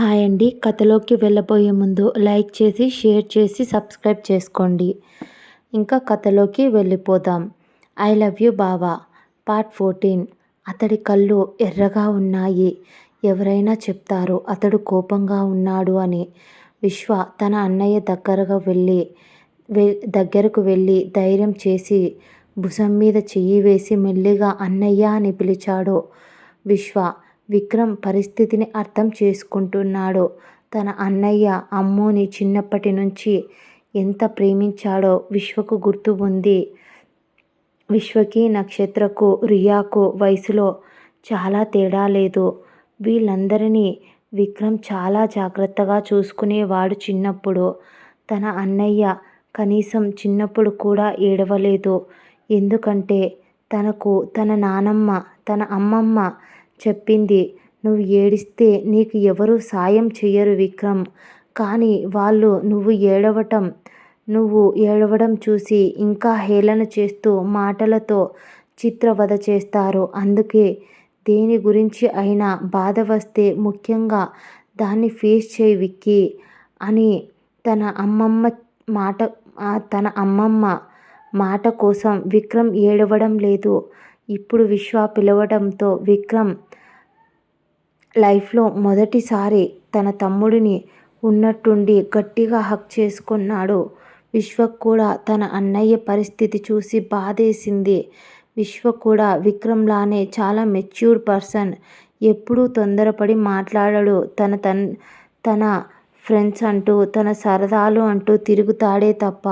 Hi అండి. కథలోకి వెళ్ళబోయే ముందు లైక్ చేసి షేర్ చేసి సబ్స్క్రైబ్ చేసుకోండి. ఇంకా కథలోకి వెళ్ళిపోదాం. ఐ లవ్ యూ బావా. Part fourteen. అతడి కళ్ళు ఎర్రగా ఉన్నాయి. ఎవరైనా చెప్తారు అతడు కోపంగా ఉన్నాడు అని. విశ్వ తన అన్నయ్య దగ్గరగా వెళ్ళి దగ్గరకు వెళ్ళి ధైర్యం చేసి భుజం మీద చెయ్యి వేసి మెల్లిగా అన్నయ్య అని పిలిచాడు. విశ్వ విక్రమ్ పరిస్థితిని అర్థం చేసుకుంటున్నాడు. తన అన్నయ్య అమ్ముని చిన్నప్పటి నుంచి ఎంత ప్రేమించాడో విశ్వకు గుర్తు ఉంది. విశ్వకి నక్షత్రకు రియాకు వయసులో చాలా తేడా లేదు. వీళ్ళందరినీ విక్రమ్ చాలా జాగ్రత్తగా చూసుకునేవాడు చిన్నప్పుడు. తన అన్నయ్య కనీసం చిన్నప్పుడు కూడా ఏడవలేదు. ఎందుకంటే తనకు తన నానమ్మ తన అమ్మమ్మ చెప్పింది. నువ్వు ఏడిస్తే నీకు ఎవరు సాయం చెయ్యరు విక్రమ్. కానీ వాళ్ళు నువ్వు ఏడవటం నువ్వు ఏడవడం చూసి ఇంకా హేళన చేస్తూ మాటలతో చిత్రవధ చేస్తారు. అందుకే దేని గురించి అయినా బాధ వస్తే ముఖ్యంగా దాన్ని ఫేస్ చేయి విక్కి అని తన అమ్మమ్మ మాట తన అమ్మమ్మ మాట కోసం విక్రమ్ ఏడవడం లేదు. ఇప్పుడు విశ్వ పిలవడంతో విక్రమ్ లైఫ్లో మొదటిసారి తన తమ్ముడిని ఉన్నట్టుండి గట్టిగా హక్ చేసుకున్నాడు. విశ్వక్ కూడా తన అన్నయ్య పరిస్థితి చూసి బాధేసింది. విశ్వ కూడా విక్రమ్లానే చాలా మెచ్యూర్ పర్సన్. ఎప్పుడూ తొందరపడి మాట్లాడడు. తన తన్ తన ఫ్రెండ్స్ అంటూ తన సరదాలు అంటూ తిరుగుతాడే తప్ప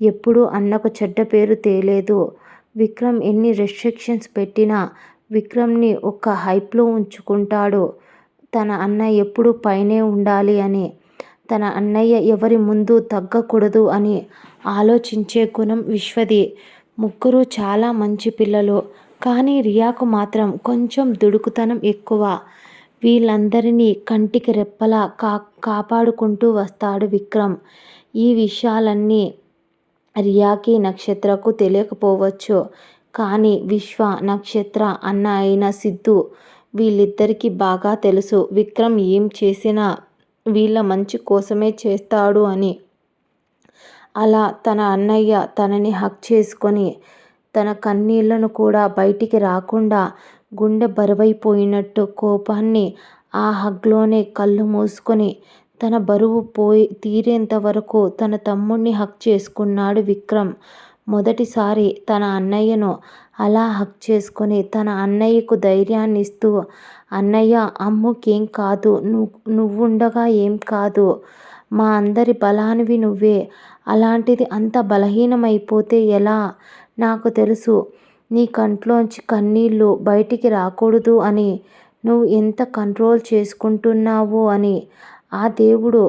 ఎప్పుడూ అన్నకు చెడ్డ పేరు తేలేదు. విక్రమ్ ఎన్ని రెస్ట్రిక్షన్స్ పెట్టినా విక్రమ్ని ఒక హైప్లో ఉంచుకుంటాడు. తన అన్నయ్య ఎప్పుడు పైనే ఉండాలి అని తన అన్నయ్య ఎవరి ముందు తగ్గకూడదు అని ఆలోచించే గుణం విశ్వది. ముగ్గురు చాలా మంచి పిల్లలు కానీ రియాకు మాత్రం కొంచెం దుడుకుతనం ఎక్కువ. వీళ్ళందరినీ కంటికి రెప్పలా కా కాపాడుకుంటూ వస్తాడు విక్రమ్. ఈ విషయాలన్నీ రియాకి నక్షత్రకు తెలియకపోవచ్చు. కానీ విశ్వ నక్షత్ర అన్న అయిన సిద్ధు వీళ్ళిద్దరికీ బాగా తెలుసు. విక్రమ్ ఏం చేసినా వీళ్ళ మంచి కోసమే చేస్తాడు అని. అలా తన అన్నయ్య తనని హక్ చేసుకొని తన కన్నీళ్ళను కూడా బయటికి రాకుండా గుండె బరువైపోయినట్టు కోపాన్ని ఆ హగ్లోనే కళ్ళు మూసుకొని తన బరువు పోయి తీరేంత వరకు తన తమ్ముణ్ణి హక్ చేసుకున్నాడు విక్రమ్. మొదటిసారి తన అన్నయ్యను అలా హక్ చేసుకొని తన అన్నయ్యకు ధైర్యాన్ని ఇస్తూ అన్నయ్య అమ్ముకేం కాదు నువ్వు నువ్వుండగా ఏం కాదు మా అందరి బలానివి నువ్వే అలాంటిది అంత బలహీనమైపోతే ఎలా? నాకు తెలుసు నీ కంట్లోంచి కన్నీళ్ళు బయటికి రాకూడదు అని నువ్వు ఎంత కంట్రోల్ చేసుకుంటున్నావు అని. ఆ దేవుడు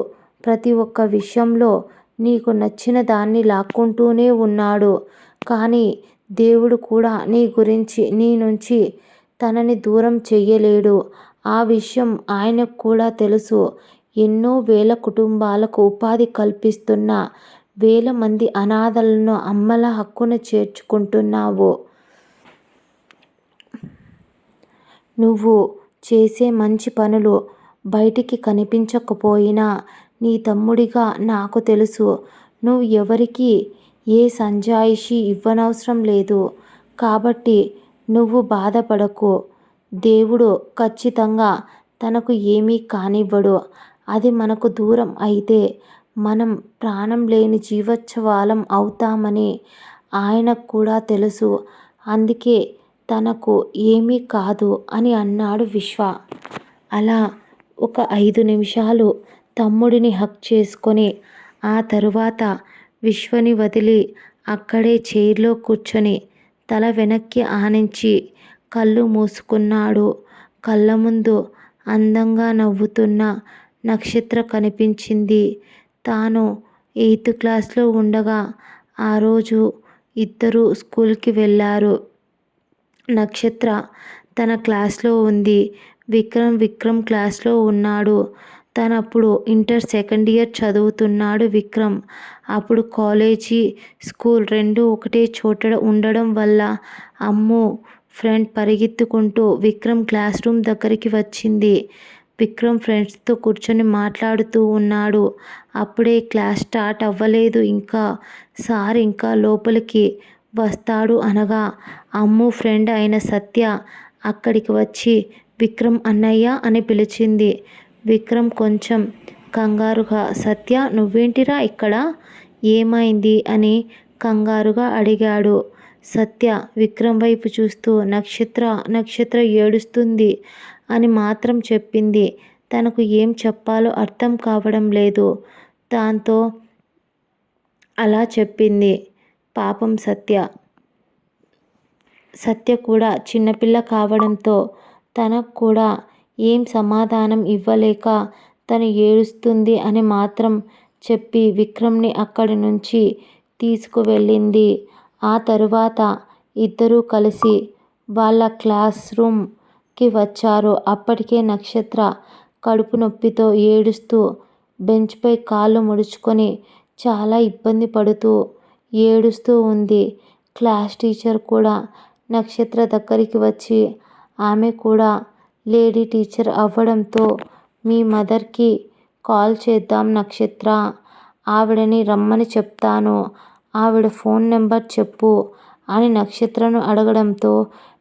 ప్రతి ఒక్క విషయంలో నీకు నచ్చిన దాన్ని లాక్కుంటూనే ఉన్నాడు. కానీ దేవుడు కూడా నీ గురించి నీ నుంచి తనని దూరం చెయ్యలేడు. ఆ విషయం ఆయనకు కూడా తెలుసు. ఎన్నో వేల కుటుంబాలకు ఉపాధి కల్పిస్తున్న వేల మంది అనాథలను అమ్మల హక్కును చేర్చుకుంటున్నావు. నువ్వు చేసే మంచి పనులు బయటికి కనిపించకపోయినా నీ తమ్ముడిగా నాకు తెలుసు. నువ్వు ఎవరికి ఏ సంజాయిషి ఇవ్వనవసరం లేదు. కాబట్టి నువ్వు బాధపడకు. దేవుడు ఖచ్చితంగా తనకు ఏమీ కానివ్వడు. అది మనకు దూరం అయితే మనం ప్రాణం లేని జీవోత్సవాలం అవుతామని ఆయనకు కూడా తెలుసు. అందుకే తనకు ఏమీ కాదు అని అన్నాడు విశ్వ. అలా ఒక ఐదు నిమిషాలు తమ్ముడిని హక్ చేసుకొని ఆ తరువాత విశ్వని వదిలి అక్కడే చైర్లో కూర్చొని తల వెనక్కి ఆనించి కళ్ళు మూసుకున్నాడు. కళ్ళ ముందు అందంగా నవ్వుతున్న నక్షత్ర కనిపించింది. తాను ఎయిత్ క్లాస్లో ఉండగా ఆ రోజు ఇద్దరు స్కూల్కి వెళ్ళారు. నక్షత్ర తన క్లాస్లో ఉంది. విక్రమ్ విక్రమ్ క్లాస్లో ఉన్నాడు. తనప్పుడు ఇంటర్ సెకండ్ ఇయర్ చదువుతున్నాడు విక్రమ్. అప్పుడు కాలేజీ స్కూల్ రెండు ఒకటే చోట ఉండడం వల్ల అమ్ము ఫ్రెండ్ పరిగెత్తుకుంటూ విక్రమ్ క్లాస్ రూమ్ దగ్గరికి వచ్చింది. విక్రమ్ ఫ్రెండ్స్తో కూర్చొని మాట్లాడుతూ ఉన్నాడు. అప్పుడే క్లాస్ స్టార్ట్ అవ్వలేదు ఇంకా. సార్ ఇంకా లోపలికి వస్తాడు అనగా అమ్ము ఫ్రెండ్ అయిన సత్య అక్కడికి వచ్చి విక్రమ్ అన్నయ్య అని పిలిచింది. విక్రమ్ కొంచెం కంగారుగా సత్య నువ్వేంటిరా ఇక్కడ? ఏమైంది? అని కంగారుగా అడిగాడు. సత్య విక్రమ్ వైపు చూస్తూ నక్షత్ర నక్షత్ర ఏడుస్తుంది అని మాత్రం చెప్పింది. తనకు ఏం చెప్పాలో అర్థం కావడం లేదు. దాంతో అలా చెప్పింది. పాపం సత్య. సత్య కూడా చిన్నపిల్ల కావడంతో తనకు కూడా ఏం సమాధానం ఇవ్వలేక తను ఏడుస్తుంది అని మాత్రం చెప్పి విక్రమ్ని అక్కడి నుంచి తీసుకువెళ్ళింది. ఆ తరువాత ఇద్దరూ కలిసి వాళ్ళ క్లాస్ రూమ్కి వచ్చారు. అప్పటికే నక్షత్ర కడుపు నొప్పితో ఏడుస్తూ బెంచ్పై కాళ్ళు ముడుచుకొని చాలా ఇబ్బంది పడుతూ ఏడుస్తూ ఉంది. క్లాస్ టీచర్ కూడా నక్షత్ర దగ్గరికి వచ్చి ఆమె కూడా లేడీ టీచర్ అవ్వడంతో మీ మదర్కి కాల్ చేద్దాం నక్షత్ర. ఆవిడని రమ్మని చెప్తాను. ఆవిడ ఫోన్ నెంబర్ చెప్పు అని నక్షత్రను అడగడంతో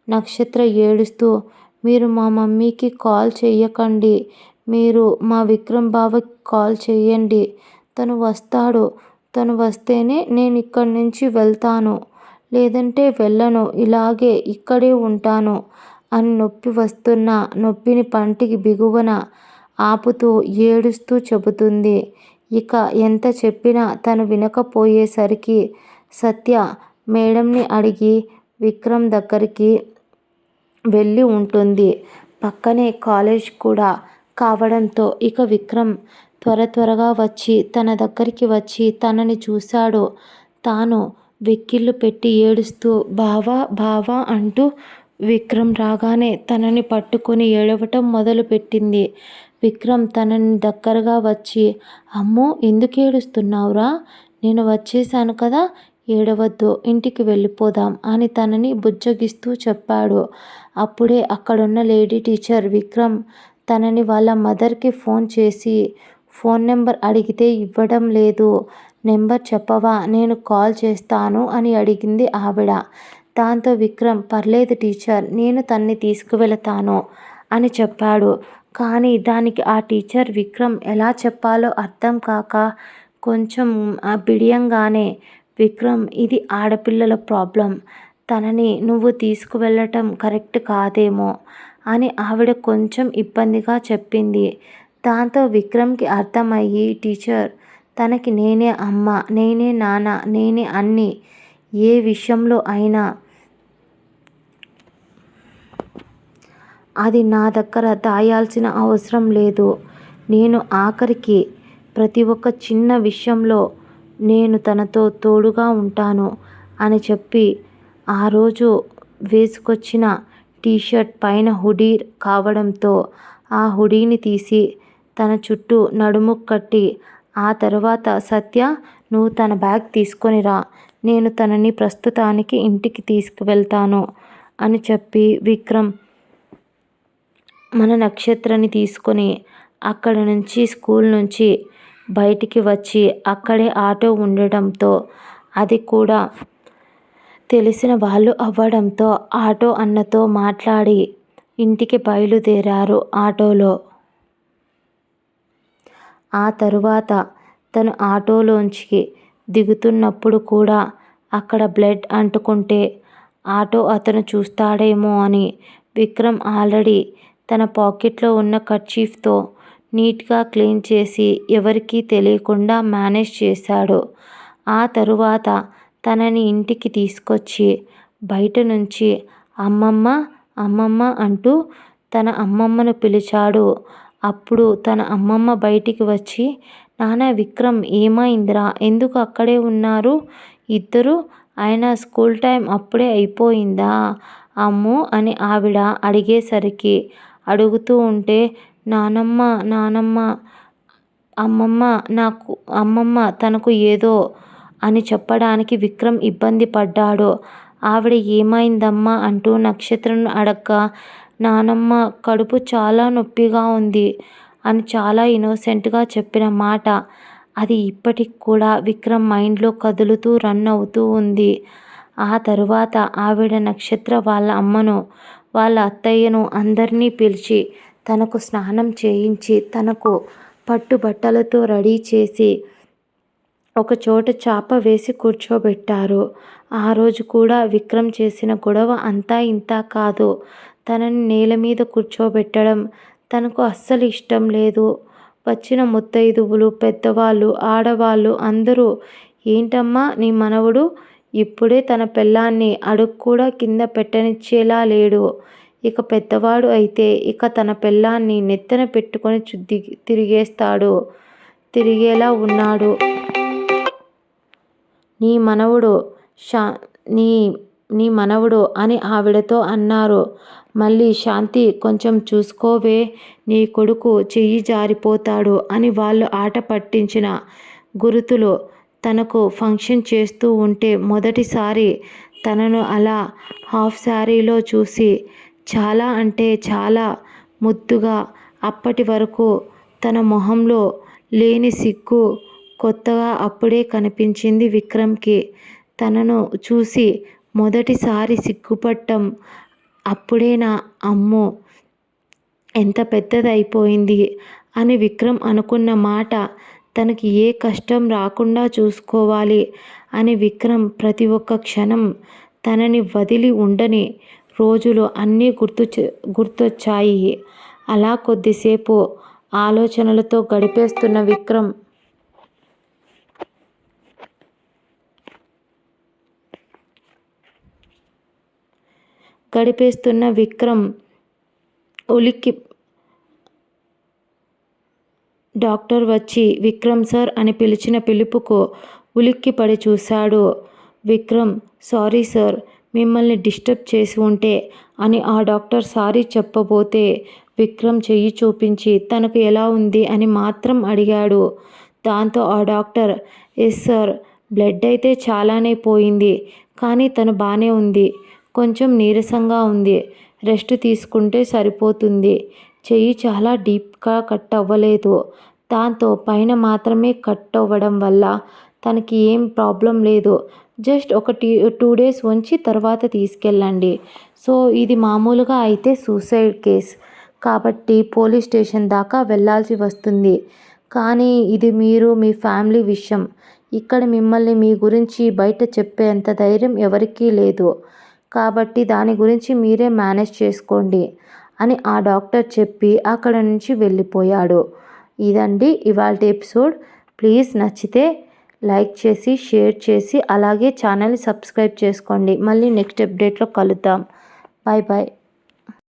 నక్షత్ర ఏడుస్తూ మీరు మా మమ్మీకి కాల్ చెయ్యకండి. మీరు మా విక్రమ్ బావకి కాల్ చేయండి తను వస్తాడు. తను వస్తేనే నేను ఇక్కడి నుంచి వెళ్తాను. లేదంటే వెళ్ళను. ఇలాగే ఇక్కడే ఉంటాను. అని నొప్పి వస్తున్న నొప్పిని పంటికి బిగువన ఆపుతూ ఏడుస్తూ చెబుతుంది. ఇక ఎంత చెప్పినా తను వినకపోయేసరికి సత్య మేడంని అడిగి విక్రమ్ దగ్గరికి వెళ్ళి ఉంటుంది. పక్కనే కాలేజ్ కూడా కావడంతో ఇక విక్రమ్ త్వర త్వరగా వచ్చి తన దగ్గరికి వచ్చి తనని చూశాడు. తాను వెక్కిళ్ళు పెట్టి ఏడుస్తూ బావా బావా అంటూ విక్రమ్ రాగానే తనని పట్టుకొని ఏడవటం మొదలుపెట్టింది. విక్రమ్ తనని దగ్గరగా వచ్చి అమ్మో ఎందుకు ఏడుస్తున్నావురా? నేను వచ్చేసాను కదా ఏడవద్దు ఇంటికి వెళ్ళిపోదాం అని తనని బుజ్జగిస్తూ చెప్పాడు. అప్పుడే అక్కడున్న లేడీ టీచర్ విక్రమ్ తనని వాళ్ళ మదర్కి ఫోన్ చేసి ఫోన్ నెంబర్ అడిగితే ఇవ్వడం లేదు నెంబర్ చెప్పవా నేను కాల్ చేస్తాను అని అడిగింది ఆవిడ. దాంతో విక్రమ్ పర్లేదు టీచర్ నేను తన్ని తీసుకువెళతాను అని చెప్పాడు. కానీ దానికి ఆ టీచర్ విక్రమ్ ఎలా చెప్పాలో అర్థం కాక కొంచెం బిడియంగానే విక్రమ్ ఇది ఆడపిల్లల ప్రాబ్లం. తనని నువ్వు తీసుకువెళ్ళటం కరెక్ట్ కాదేమో అని ఆవిడ కొంచెం ఇబ్బందిగా చెప్పింది. దాంతో విక్రమ్కి అర్థమయ్యి టీచర్ తనకి నేనే అమ్మ నేనే నాన్న నేనే అన్ని ఏ విషయంలో అయినా. అది నా దగ్గర దాయాల్సిన అవసరం లేదు. నేను ఆఖరికి ప్రతి ఒక్క చిన్న విషయంలో నేను తనతో తోడుగా ఉంటాను అని చెప్పి ఆ రోజు వేసుకొచ్చిన టీషర్ట్ పైన హుడీ కావడంతో ఆ హుడీని తీసి తన చుట్టూ నడుము కట్టి ఆ తర్వాత సత్య నువ్వు తన బ్యాగ్ తీసుకొని రా. నేను తనని ప్రస్తుతానికి ఇంటికి తీసుకువెళ్తాను అని చెప్పి విక్రమ్ మన నక్షత్రని తీసుకొని అక్కడ నుంచి స్కూల్ నుంచి బయటికి వచ్చి అక్కడే ఆటో ఉండడంతో అది కూడా తెలిసిన వాళ్ళు అవ్వడంతో ఆటో అన్నతో మాట్లాడి ఇంటికి బయలుదేరారు ఆటోలో. ఆ తరువాత తను ఆటోలోంచి దిగుతున్నప్పుడు కూడా అక్కడ బ్లడ్ అంటుకుంటే ఆటో అతను చూస్తాడేమో అని. విక్రమ్ ఆల్రెడీ తన పాకెట్లో ఉన్న కర్చీఫ్తో నీట్గా క్లీన్ చేసి ఎవరికీ తెలియకుండా మేనేజ్ చేశాడు. ఆ తరువాత తనని ఇంటికి తీసుకొచ్చి బయట నుంచి అమ్మమ్మ అమ్మమ్మ అంటూ తన అమ్మమ్మను పిలిచాడు. అప్పుడు తన అమ్మమ్మ బయటికి వచ్చి నాన్న విక్రమ్ ఏమైందిరా ఎందుకు అక్కడే ఉన్నారు? ఇద్దరు? ఆయన స్కూల్ టైం అప్పుడే అయిపోయిందా? అమ్ము అని ఆవిడ అడిగేసరికి అడుగుతూ ఉంటే నానమ్మ నానమ్మ అమ్మమ్మ నాకు అమ్మమ్మ తనకు ఏదో అని చెప్పడానికి విక్రమ్ ఇబ్బంది పడ్డాడు. ఆవిడ ఏమైందమ్మా అంటూ నక్షత్రం అడక్క నానమ్మ కడుపు చాలా నొప్పిగా ఉంది. అని చాలా ఇన్నోసెంట్గా చెప్పిన మాట. అది ఇప్పటికి కూడా విక్రమ్ మైండ్లో కదులుతూ రన్ అవుతూ ఉంది. ఆ తరువాత ఆవిడ నక్షత్ర వాళ్ళ అమ్మను వాళ్ళ అత్తయ్యను అందరినీ పిలిచి తనకు స్నానం చేయించి తనకు పట్టు బట్టలతో రెడీ చేసి ఒక చోట చాప వేసి కూర్చోబెట్టారు. ఆ రోజు కూడా విక్రమ్ చేసిన గొడవ అంతా ఇంతా కాదు. తనని నేల మీద కూర్చోబెట్టడం తనకు అస్సలు ఇష్టం లేదు. వచ్చిన ముత్తైదువులు పెద్దవాళ్ళు ఆడవాళ్ళు అందరూ ఏంటమ్మా నీ మనవడు? ఇప్పుడే తన పిల్లాన్ని అడుగు కూడా కింద పెట్టనిచ్చేలా లేడు. ఇక పెద్దవాడు అయితే ఇక తన పిల్లాన్ని నెత్తన పెట్టుకొని చుద్ది తిరిగేస్తాడు. తిరిగేలా ఉన్నాడు. నీ మనవుడు షా నీ నీ మనవుడు అని ఆవిడతో అన్నారు. మళ్ళీ శాంతి కొంచెం చూసుకోవే నీ కొడుకు చెయ్యి జారిపోతాడు అని వాళ్ళు ఆట పట్టించిన గురుతులు తనకు ఫంక్షన్ చేస్తూ ఉంటే మొదటిసారి తనను అలా హాఫ్ శారీలో చూసి చాలా అంటే చాలా ముద్దుగా అప్పటి వరకు తన మొహంలో లేని సిగ్గు కొత్తగా అప్పుడే కనిపించింది విక్రమ్కి. తనను చూసి మొదటిసారి సిగ్గుపట్టం అప్పుడే నా అమ్మో ఎంత పెద్దదైపోయింది అని విక్రమ్ అనుకున్న మాట తనకి ఏ కష్టం రాకుండా చూసుకోవాలి అని విక్రమ్ ప్రతి ఒక్క క్షణం తనని వదిలి ఉండని రోజులు అన్నీ గుర్తు గుర్తొచ్చాయి. అలా కొద్దిసేపు ఆలోచనలతో గడిపేస్తున్న విక్రమ్ గడిపేస్తున్న విక్రమ్ ఉలిక్కి డాక్టర్ వచ్చి విక్రమ్ సార్ అని పిలిచిన పిలుపుకు ఉలిక్కిపడి చూశాడు. విక్రమ్ సారీ సార్ మిమ్మల్ని డిస్టర్బ్ చేసి ఉంటే అని ఆ డాక్టర్ సారీ చెప్పబోతే విక్రమ్ చెయ్యి చూపించి తనకు ఎలా ఉంది? అని మాత్రం అడిగాడు. దాంతో ఆ డాక్టర్ ఎస్ సార్ బ్లడ్ అయితే చాలానే పోయింది కానీ తను బాగానే ఉంది. కొంచెం నీరసంగా ఉంది. రెస్ట్ తీసుకుంటే సరిపోతుంది. చెయ్యి చాలా డీప్గా కట్ అవ్వలేదు. దాంతో పైన మాత్రమే కట్ అవ్వడం వల్ల తనకి ఏం ప్రాబ్లం లేదు. జస్ట్ ఒక టీ టూ డేస్ ఉంచి తర్వాత తీసుకెళ్ళండి. సో ఇది మామూలుగా అయితే సూసైడ్ కేస్. కాబట్టి పోలీస్ స్టేషన్ దాకా వెళ్ళాల్సి వస్తుంది. కానీ ఇది మీరు మీ ఫ్యామిలీ విషయం. ఇక్కడ మిమ్మల్ని మీ గురించి బయట చెప్పేంత ధైర్యం ఎవరికీ లేదు. కాబట్టి దాని గురించి మీరే మేనేజ్ చేసుకోండి అని ఆ డాక్టర్ చెప్పి అక్కడ నుంచి వెళ్ళిపోయాడు. ఇదండి ఇవాళ ఎపిసోడ్. ప్లీజ్ నచ్చితే లైక్ చేసి షేర్ చేసి అలాగే ఛానల్ సబ్స్క్రైబ్ చేసుకోండి. మళ్ళీ నెక్స్ట్ అప్డేట్లో కలుద్దాం. Bye bye